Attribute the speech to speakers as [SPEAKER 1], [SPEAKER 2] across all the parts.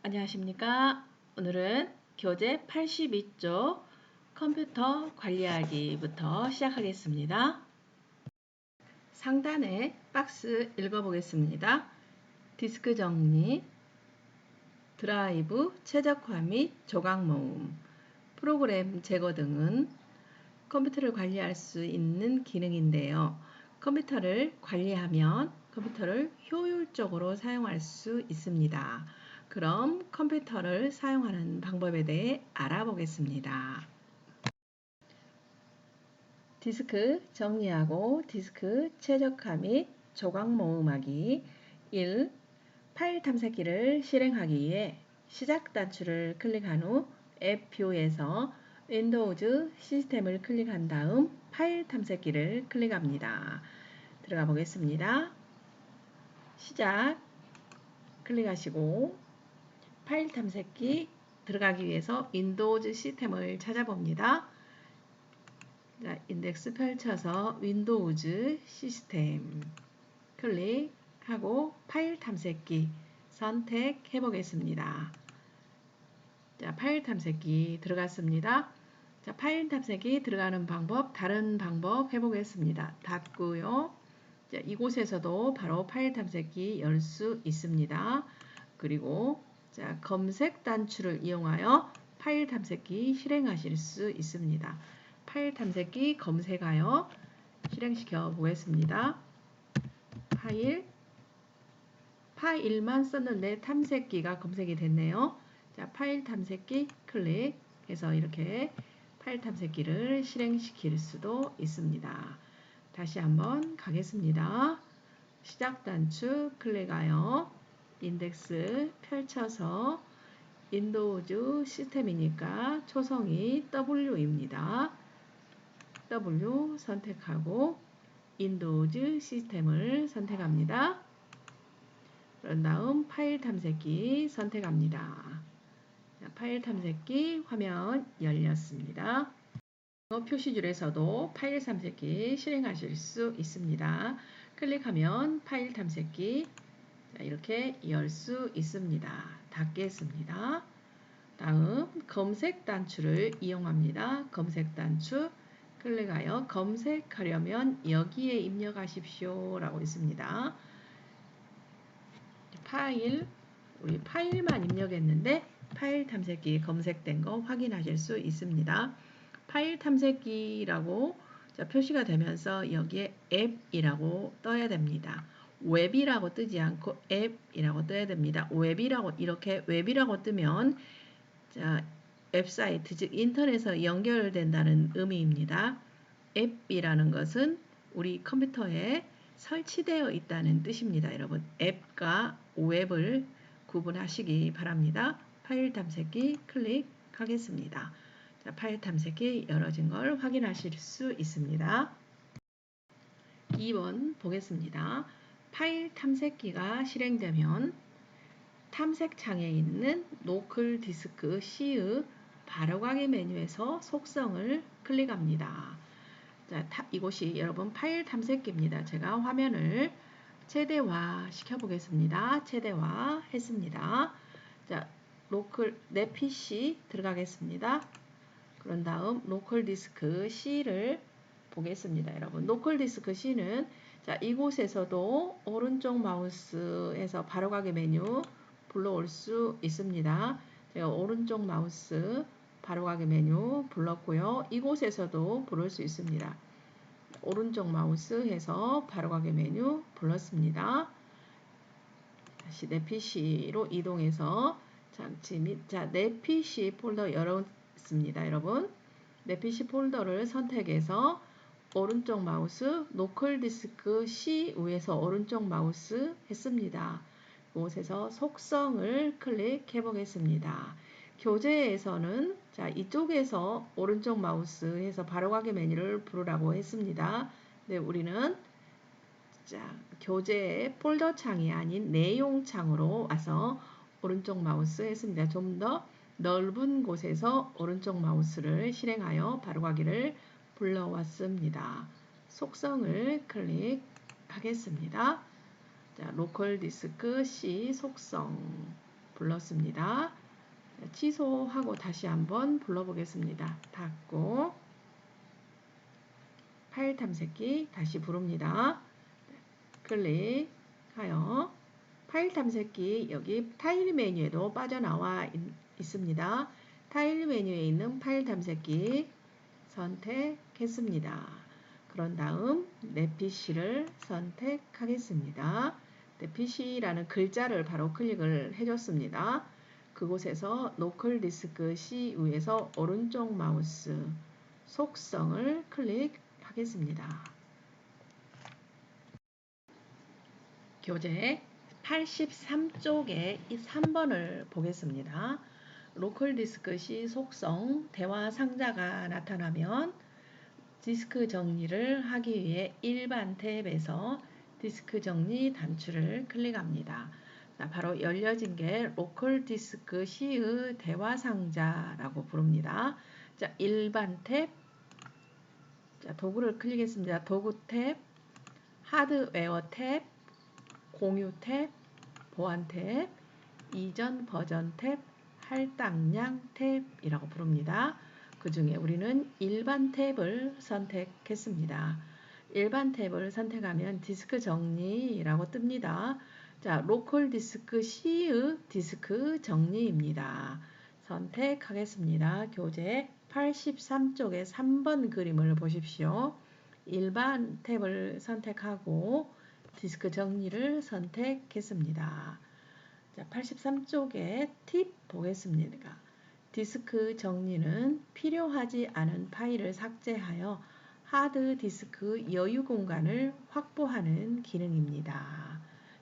[SPEAKER 1] 안녕하십니까. 오늘은 교재 82쪽 컴퓨터 관리하기부터 시작하겠습니다. 상단에 박스 읽어보겠습니다. 디스크 정리, 드라이브 최적화 및 조각 모음, 프로그램 제거 등은 컴퓨터를 관리할 수 있는 기능인데요. 컴퓨터를 관리하면 컴퓨터를 효율적으로 사용할 수 있습니다. 그럼 컴퓨터를 사용하는 방법에 대해 알아보겠습니다. 디스크 정리하고 디스크 최적화 및 조각 모음하기 1. 파일 탐색기를 실행하기 위해 시작 단추를 클릭한 후 앱 뷰에서 윈도우즈 시스템을 클릭한 다음 파일 탐색기를 클릭합니다. 들어가 보겠습니다. 시작 클릭하시고 파일 탐색기 들어가기 위해서 윈도우즈 시스템을 찾아봅니다. 자, 인덱스 펼쳐서 윈도우즈 시스템 클릭하고 파일 탐색기 선택해 보겠습니다. 자, 파일 탐색기 들어갔습니다. 자, 파일 탐색기 들어가는 방법, 다른 방법 해보겠습니다. 닫고요. 자, 이곳에서도 바로 파일 탐색기 열수 있습니다. 그리고 자, 검색 단추를 이용하여 파일 탐색기 실행하실 수 있습니다. 파일 탐색기 검색하여 실행시켜 보겠습니다. 파일 파일만 썼는데 탐색기가 검색이 됐네요. 자, 파일 탐색기 클릭해서 이렇게 파일 탐색기를 실행시킬 수도 있습니다. 다시 한번 가겠습니다. 시작 단추 클릭하여 인덱스 펼쳐서 윈도우즈 시스템이니까 초성이 W입니다. W 선택하고 윈도우즈 시스템을 선택합니다. 그런 다음 파일 탐색기 선택합니다. 파일 탐색기 화면 열렸습니다. 표시줄에서도 파일 탐색기 실행하실 수 있습니다. 클릭하면 파일 탐색기 이렇게 열 수 있습니다. 닫겠습니다. 다음 검색 단추를 이용합니다. 검색 단추 클릭하여 검색하려면 여기에 입력하십시오 라고 있습니다. 파일 우리 파일만 입력했는데 파일 탐색기 검색된 거 확인하실 수 있습니다. 파일 탐색기라고 표시가 되면서 여기에 앱이라고 떠야 됩니다. 웹이라고 뜨지 않고 앱이라고 떠야 됩니다. 웹이라고 이렇게 웹이라고 뜨면 자, 웹사이트 즉 인터넷에 연결된다는 의미입니다. 앱이라는 것은 우리 컴퓨터에 설치되어 있다는 뜻입니다. 여러분 앱과 웹을 구분하시기 바랍니다. 파일 탐색기 클릭하겠습니다. 자, 파일 탐색기 열어진 걸 확인하실 수 있습니다. 2번 보겠습니다. 파일 탐색기가 실행되면 탐색창에 있는 노클 디스크 C의 바로가기 메뉴에서 속성을 클릭합니다. 자, 타, 이곳이 여러분 파일 탐색기입니다. 제가 화면을 최대화 시켜보겠습니다. 최대화 했습니다. 자, 로컬 내 PC 들어가겠습니다. 그런 다음 로컬 디스크 C를 보겠습니다. 여러분 로컬 디스크 C는 자 이곳에서도 오른쪽 마우스에서 바로 가기 메뉴 불러올 수 있습니다. 제가 오른쪽 마우스 바로 가기 메뉴 불렀고요. 이곳에서도 부를 수 있습니다. 오른쪽 마우스 해서 바로 가기 메뉴 불렀습니다. 다시 내 PC로 이동해서 장치 및, 자, 내 PC 폴더 열었습니다. 여러분. 내 PC 폴더를 선택해서 오른쪽 마우스 노클 디스크 C 위에서 오른쪽 마우스 했습니다. 이곳에서 속성을 클릭해 보겠습니다. 교재에서는 자 이쪽에서 오른쪽 마우스 해서 바로가기 메뉴를 부르라고 했습니다. 네, 우리는 자 교재 폴더 창이 아닌 내용 창으로 와서 오른쪽 마우스 했습니다. 좀 더 넓은 곳에서 오른쪽 마우스를 실행하여 바로가기를 불러왔습니다. 속성을 클릭하겠습니다. 자, 로컬 디스크 C 속성 불렀습니다. 취소하고 다시 한번 불러보겠습니다. 닫고 파일 탐색기 다시 부릅니다. 클릭하여 파일 탐색기 여기 타일 메뉴에도 빠져나와 있, 있습니다. 타일 메뉴에 있는 파일 탐색기 선택 했습니다. 그런 다음 내 PC를 선택하겠습니다. 내 PC라는 글자를 바로 클릭을 해줬습니다. 그곳에서 노클 디스크 C 위에서 오른쪽 마우스 속성을 클릭하겠습니다. 교재 83쪽에 이 3번을 보겠습니다. 로컬 디스크 C 속성 대화 상자가 나타나면 디스크 정리를 하기 위해 일반 탭에서 디스크 정리 단추를 클릭합니다. 자, 바로 열려진 게 로컬 디스크 C의 대화 상자라고 부릅니다. 자, 일반 탭, 자, 도구를 클릭했습니다. 도구 탭, 하드웨어 탭, 공유 탭, 보안 탭, 이전 버전 탭, 할당량 탭이라고 부릅니다. 그 중에 우리는 일반 탭을 선택했습니다. 일반 탭을 선택하면 디스크 정리라고 뜹니다. 자, 로컬 디스크 C의 디스크 정리입니다. 선택하겠습니다. 교재 83쪽의 3번 그림을 보십시오. 일반 탭을 선택하고 디스크 정리를 선택했습니다. 자, 83쪽에 팁 보겠습니다. 디스크 정리는 필요하지 않은 파일을 삭제하여 하드 디스크 여유 공간을 확보하는 기능입니다.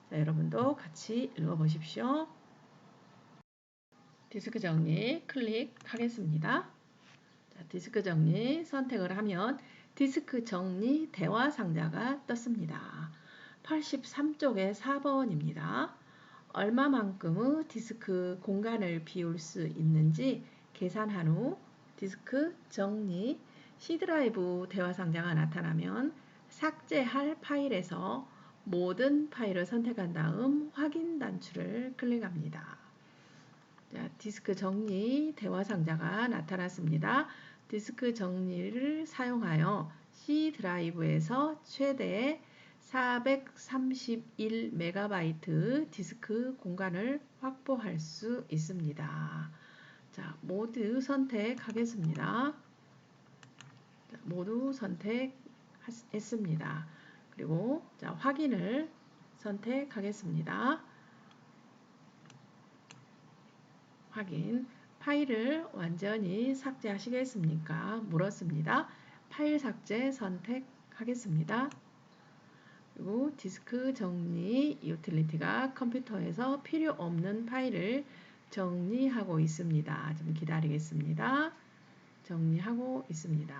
[SPEAKER 1] 자, 여러분도 같이 읽어보십시오. 디스크 정리 클릭하겠습니다. 자, 디스크 정리 선택을 하면 디스크 정리 대화 상자가 떴습니다. 83쪽에 4번입니다. 얼마만큼의 디스크 공간을 비울 수 있는지 계산한 후 디스크 정리 C 드라이브 대화 상자가 나타나면 삭제할 파일에서 모든 파일을 선택한 다음 확인 단추를 클릭합니다. 자, 디스크 정리 대화 상자가 나타났습니다. 디스크 정리를 사용하여 C 드라이브에서 최대 431MB 디스크 공간을 확보할 수 있습니다. 자, 모두 선택하겠습니다. 자, 모두 선택했습니다. 그리고 자, 확인을 선택하겠습니다. 확인. 파일을 완전히 삭제하시겠습니까? 물었습니다. 파일 삭제 선택하겠습니다. 그리고 디스크 정리 유틸리티가 컴퓨터에서 필요 없는 파일을 정리하고 있습니다. 좀 기다리겠습니다. 정리하고 있습니다.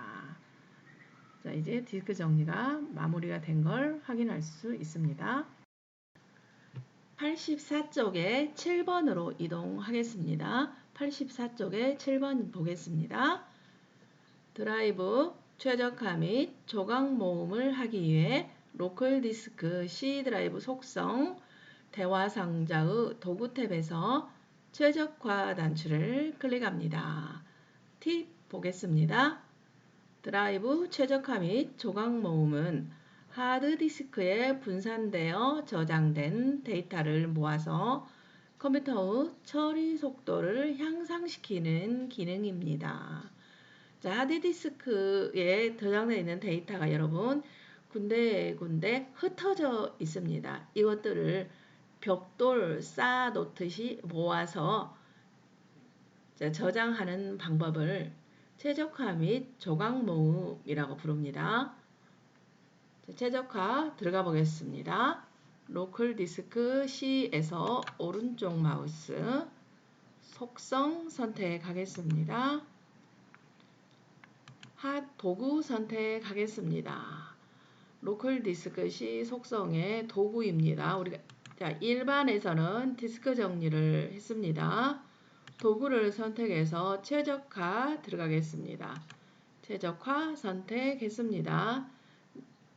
[SPEAKER 1] 자, 이제 디스크 정리가 마무리가 된 걸 확인할 수 있습니다. 84쪽에 7번으로 이동하겠습니다. 84쪽에 7번 보겠습니다. 드라이브 최적화 및 조각 모음을 하기 위해 로컬 디스크 C 드라이브 속성 대화 상자의 도구 탭에서 최적화 단추를 클릭합니다. 팁 보겠습니다. 드라이브 최적화 및 조각 모음은 하드디스크에 분산되어 저장된 데이터를 모아서 컴퓨터의 처리 속도를 향상시키는 기능입니다. 자, 하드디스크에 저장되어 있는 데이터가 여러분 군데군데 흩어져 있습니다. 이것들을 벽돌 쌓아 놓듯이 모아서 저장하는 방법을 최적화 및 조각 모음이라고 부릅니다. 최적화 들어가 보겠습니다. 로컬 디스크 C에서 오른쪽 마우스 속성 선택하겠습니다. 핫 도구 선택하겠습니다. 로컬 디스크 C 속성의 도구입니다. 우리가 자, 일반에서는 디스크 정리를 했습니다. 도구를 선택해서 최적화 들어가겠습니다. 최적화 선택했습니다.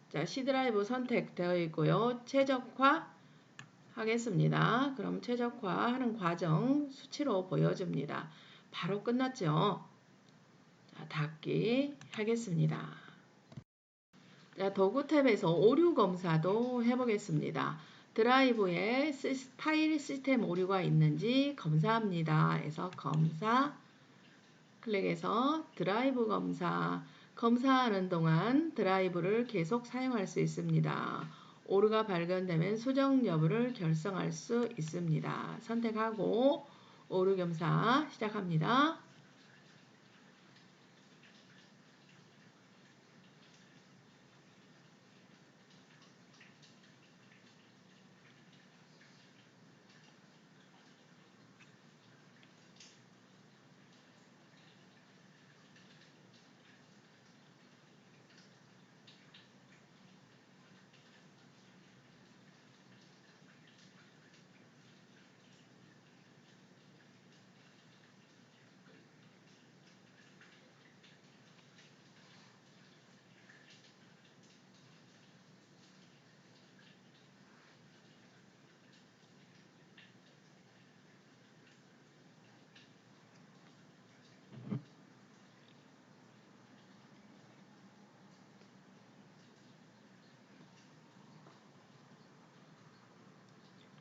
[SPEAKER 1] 자, C 드라이브 선택되어 있고요. 최적화 하겠습니다. 그럼 최적화하는 과정 수치로 보여줍니다. 바로 끝났죠. 자, 닫기 하겠습니다. 자, 도구 탭에서 오류 검사도 해보겠습니다. 드라이브에 파일 시스템 오류가 있는지 검사합니다. 해서 검사 클릭해서 드라이브 검사 검사하는 동안 드라이브를 계속 사용할 수 있습니다. 오류가 발견되면 수정 여부를 결정할 수 있습니다. 선택하고 오류 검사 시작합니다.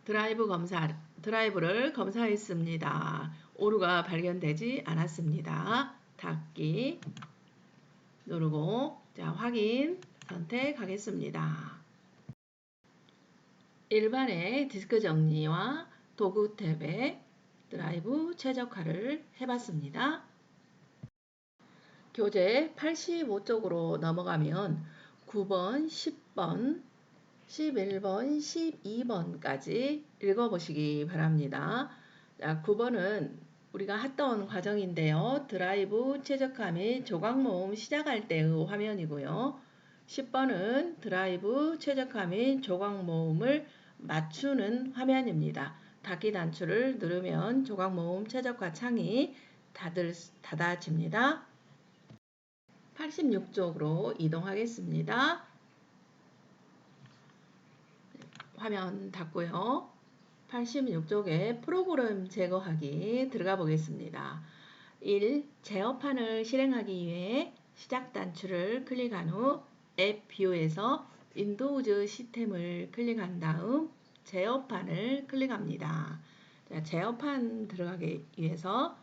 [SPEAKER 1] 드라이브 검사 드라이브를 검사했습니다. 오류가 발견되지 않았습니다. 닫기 누르고 자 확인 선택하겠습니다. 일반의 디스크 정리와 도구 탭에 드라이브 최적화를 해봤습니다. 교재 85쪽으로 넘어가면 9번, 10번, 11번, 12번까지 읽어보시기 바랍니다. 자, 9번은 우리가 했던 과정인데요. 드라이브 최적화 및 조각 모음 시작할 때의 화면이고요. 10번은 드라이브 최적화 및 조각 모음을 맞추는 화면입니다. 닫기 단추를 누르면 조각 모음 최적화 창이 닫을, 닫아집니다. 86쪽으로 이동하겠습니다. 화면 닫고요. 86쪽에 프로그램 제거하기 들어가 보겠습니다. 1. 제어판을 실행하기 위해 시작 단추를 클릭한 후 앱 뷰에서 윈도우즈 시스템을 클릭한 다음 제어판을 클릭합니다. 자, 제어판 들어가기 위해서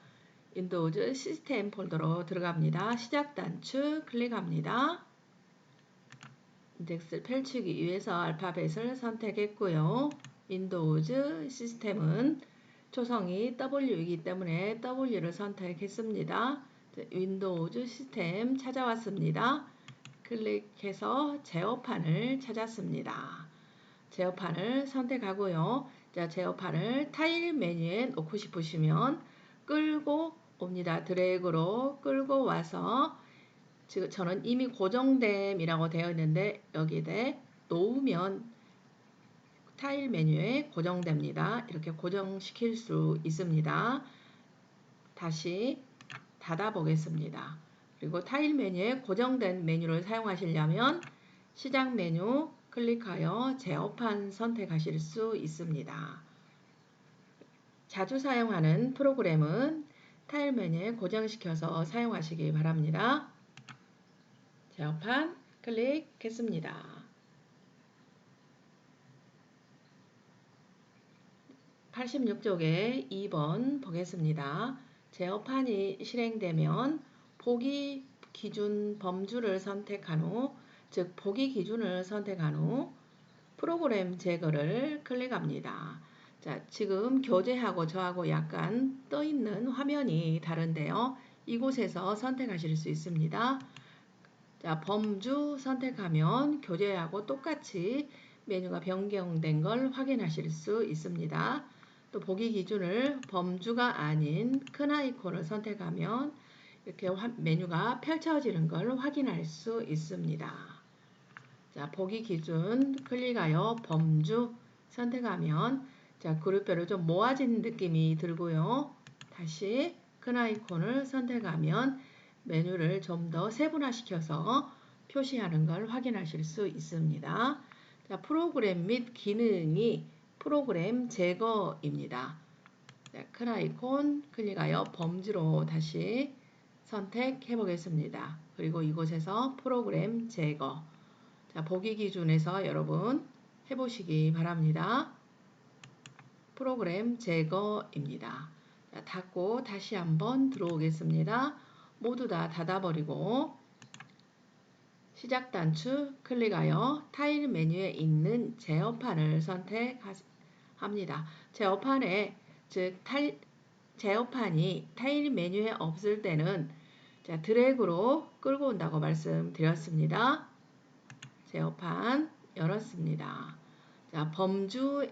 [SPEAKER 1] 윈도우즈 시스템 폴더로 들어갑니다. 시작 단추 클릭합니다. 인덱스를 펼치기 위해서 알파벳을 선택했고요. 윈도우즈 시스템은 초성이 W이기 때문에 W를 선택했습니다. 윈도우즈 시스템 찾아왔습니다. 클릭해서 제어판을 찾았습니다. 제어판을 선택하고요. 자, 제어판을 타일 메뉴에 놓고 싶으시면 끌고 옵니다. 드래그로 끌고 와서 지금 저는 이미 고정됨이라고 되어 있는데 여기에 놓으면 타일 메뉴에 고정됩니다. 이렇게 고정시킬 수 있습니다. 다시 닫아 보겠습니다. 그리고 타일 메뉴에 고정된 메뉴를 사용하시려면 시작 메뉴 클릭하여 제어판 선택하실 수 있습니다. 자주 사용하는 프로그램은 타일 메뉴에 고정시켜서 사용하시기 바랍니다. 제어판 클릭했습니다. (86쪽에) 2번 보겠습니다. 제어판이 실행되면 보기 기준 범주를 선택한 후, 즉 보기 기준을 선택한 후 프로그램 제거를 클릭합니다. 자, 지금 교재하고 저하고 약간 떠 있는 화면이 다른데요. 이곳에서 선택하실 수 있습니다. 자, 범주 선택하면 교재하고 똑같이 메뉴가 변경된 걸 확인하실 수 있습니다. 또 보기 기준을 범주가 아닌 큰 아이콘을 선택하면 이렇게 메뉴가 펼쳐지는 걸 확인할 수 있습니다. 자, 보기 기준 클릭하여 범주 선택하면 자, 그룹별로 좀 모아진 느낌이 들고요. 다시 큰 아이콘을 선택하면 메뉴를 좀 더 세분화시켜서 표시하는 걸 확인하실 수 있습니다. 자, 프로그램 및 기능이 프로그램 제거입니다. 자, 큰 아이콘 클릭하여 범주로 다시 선택해 보겠습니다. 그리고 이곳에서 프로그램 제거. 자, 보기 기준에서 여러분 해보시기 바랍니다. 프로그램 제거입니다. 자, 닫고 다시 한번 들어오겠습니다. 모두 다 닫아버리고 시작 단추 클릭하여 타일 메뉴에 있는 제어판을 선택합니다. 제어판에 즉 타일, 제어판이 타일 메뉴에 없을 때는 자, 드래그로 끌고 온다고 말씀드렸습니다. 제어판 열었습니다. 자, 범주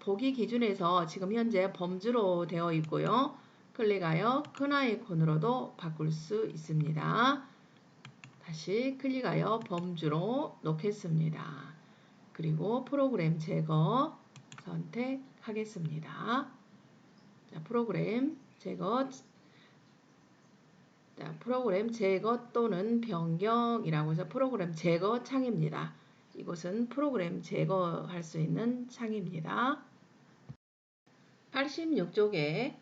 [SPEAKER 1] 보기 기준에서 지금 현재 범주로 되어 있고요. 클릭하여 큰 아이콘으로도 바꿀 수 있습니다. 다시 클릭하여 범주로 놓겠습니다. 그리고 프로그램 제거 선택하겠습니다. 자, 프로그램 제거 자, 프로그램 제거 또는 변경이라고 해서 프로그램 제거 창입니다. 이곳은 프로그램 제거할 수 있는 창입니다. 86쪽에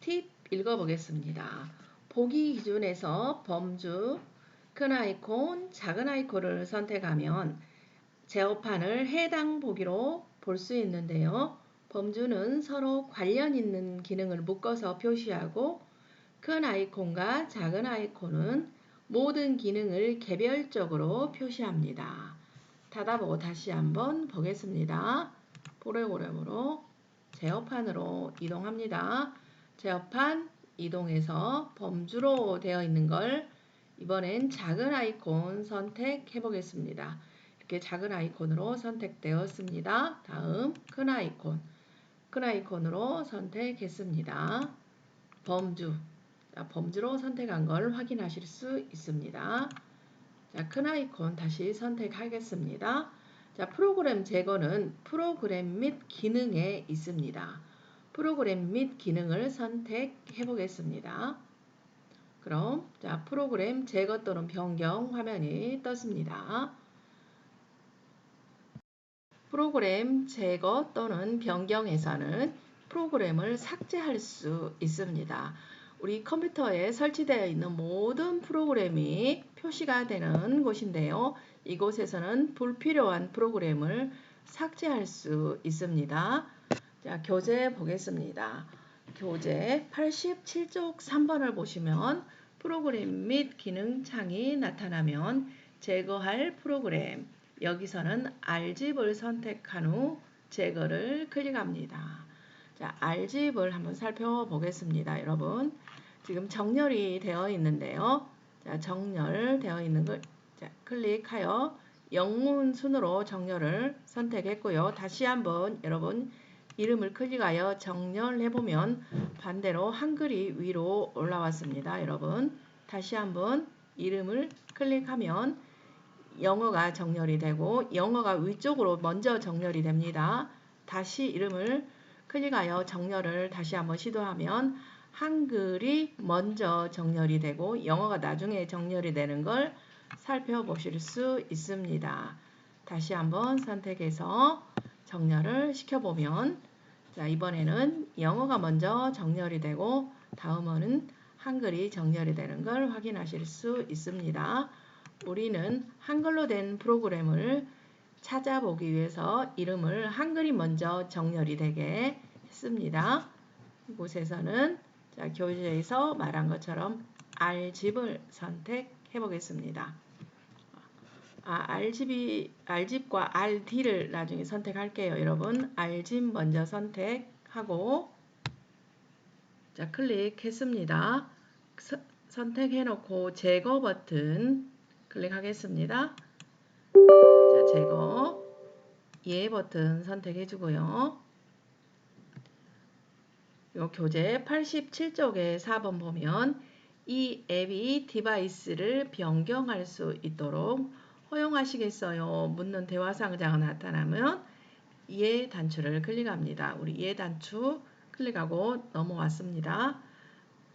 [SPEAKER 1] 팁 읽어보겠습니다. 보기 기준에서 범주, 큰 아이콘, 작은 아이콘을 선택하면 제어판을 해당 보기로 볼 수 있는데요. 범주는 서로 관련 있는 기능을 묶어서 표시하고 큰 아이콘과 작은 아이콘은 모든 기능을 개별적으로 표시합니다. 닫아보고 다시 한번 보겠습니다. 프로그램으로 제어판으로 이동합니다. 제어판 이동해서 범주로 되어 있는 걸 이번엔 작은 아이콘 선택해 보겠습니다. 이렇게 작은 아이콘으로 선택되었습니다. 다음 큰 아이콘 큰 아이콘으로 선택했습니다. 범주 자, 범주로 선택한 걸 확인하실 수 있습니다. 자, 큰 아이콘 다시 선택하겠습니다. 자, 프로그램 제거는 프로그램 및 기능에 있습니다. 프로그램 및 기능을 선택해 보겠습니다. 그럼 자, 프로그램 제거 또는 변경 화면이 떴습니다. 프로그램 제거 또는 변경에서는 프로그램을 삭제할 수 있습니다. 우리 컴퓨터에 설치되어 있는 모든 프로그램이 표시가 되는 곳인데요. 이곳에서는 불필요한 프로그램을 삭제할 수 있습니다. 자, 교재 보겠습니다. 교재 87쪽 3번을 보시면 프로그램 및 기능 창이 나타나면 제거할 프로그램 여기서는 R집을 선택한 후 제거를 클릭합니다. 자, R집을 한번 살펴보겠습니다. 여러분 지금 정렬이 되어 있는데요. 자, 정렬되어 있는 걸 자, 클릭하여 영문 순으로 정렬을 선택했고요. 다시 한번 여러분 이름을 클릭하여 정렬해 보면 반대로 한글이 위로 올라왔습니다. 여러분 다시 한번 이름을 클릭하면 영어가 정렬이 되고 영어가 위쪽으로 먼저 정렬이 됩니다. 다시 이름을 클릭하여 정렬을 다시 한번 시도하면 한글이 먼저 정렬이 되고 영어가 나중에 정렬이 되는 걸 살펴보실 수 있습니다. 다시 한번 선택해서 정렬을 시켜보면 자 이번에는 영어가 먼저 정렬이 되고 다음은 한글이 정렬이 되는 걸 확인하실 수 있습니다. 우리는 한글로 된 프로그램을 찾아보기 위해서 이름을 한글이 먼저 정렬이 되게 했습니다. 이곳에서는 자, 교재에서 말한 것처럼 R집을 선택해 보겠습니다. 아, R집이, R집과 RD를 나중에 선택할게요. 여러분, R집 먼저 선택하고 자, 클릭했습니다. 서, 선택해 놓고 제거 버튼 클릭하겠습니다. 자, 제거 예 버튼 선택해 주고요. 요 교재 87쪽에 4번 보면 이 앱이 디바이스를 변경할 수 있도록 허용하시겠어요? 묻는 대화 상자가 나타나면 예 단추를 클릭합니다. 우리 예 단추 클릭하고 넘어왔습니다.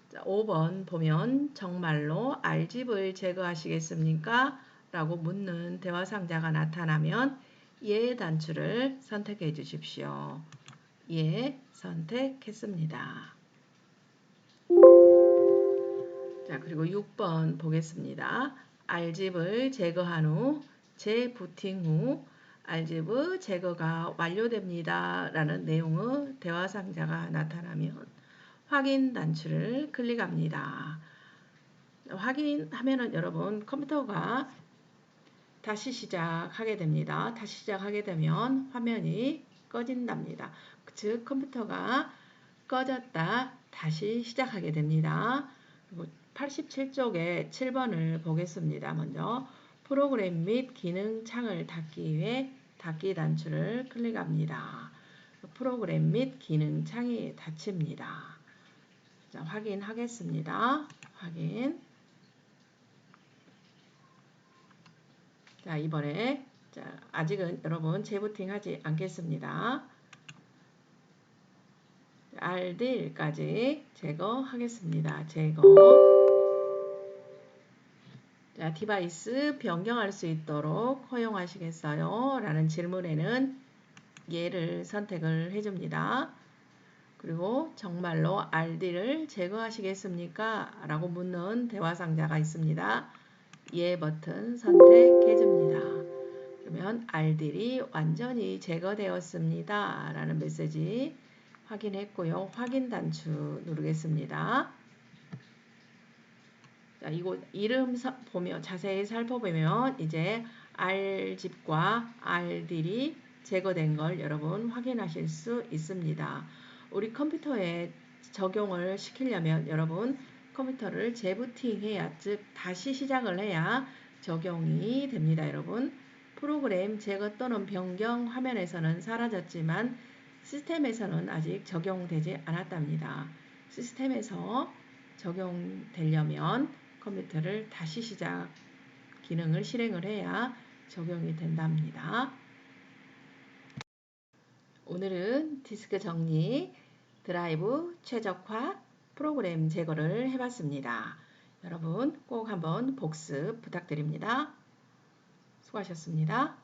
[SPEAKER 1] 자, 5번 보면 정말로 R집을 제거하시겠습니까? 라고 묻는 대화 상자가 나타나면 예 단추를 선택해 주십시오. 예 선택했습니다. 자, 그리고 6번 보겠습니다. R집을 제거한 후 재부팅 후 R집 제거가 완료됩니다. 라는 내용의 대화 상자가 나타나면 확인 단추를 클릭합니다. 확인하면은 여러분 컴퓨터가 다시 시작하게 됩니다. 다시 시작하게 되면 화면이 꺼진답니다. 즉 컴퓨터가 꺼졌다 다시 시작하게 됩니다. 그리고 87쪽에 7번을 보겠습니다. 먼저 프로그램 및 기능 창을 닫기 위해 닫기 단추를 클릭합니다. 프로그램 및 기능 창이 닫힙니다. 자, 확인하겠습니다. 확인. 자, 이번에 자, 아직은 여러분 재부팅 하지 않겠습니다. RD까지 제거하겠습니다. 제거. 자, 디바이스 변경할 수 있도록 허용하시겠어요? 라는 질문에는 예를 선택을 해줍니다. 그리고 정말로 RD를 제거하시겠습니까? 라고 묻는 대화 상자가 있습니다. 예 버튼 선택해줍니다. 그러면 RD이 완전히 제거되었습니다. 라는 메시지 확인했고요. 확인 단추 누르겠습니다. 자, 이곳 이름 보면 자세히 살펴보면 이제 R집과 R들이 제거된 걸 여러분 확인하실 수 있습니다. 우리 컴퓨터에 적용을 시키려면 여러분 컴퓨터를 재부팅해야 즉 다시 시작을 해야 적용이 됩니다. 여러분 프로그램 제거 또는 변경 화면에서는 사라졌지만 시스템에서는 아직 적용되지 않았답니다. 시스템에서 적용되려면 컴퓨터를 다시 시작 기능을 실행을 해야 적용이 된답니다. 오늘은 디스크 정리, 드라이브 최적화, 프로그램 제거를 해봤습니다. 여러분 꼭 한번 복습 부탁드립니다. 수고하셨습니다.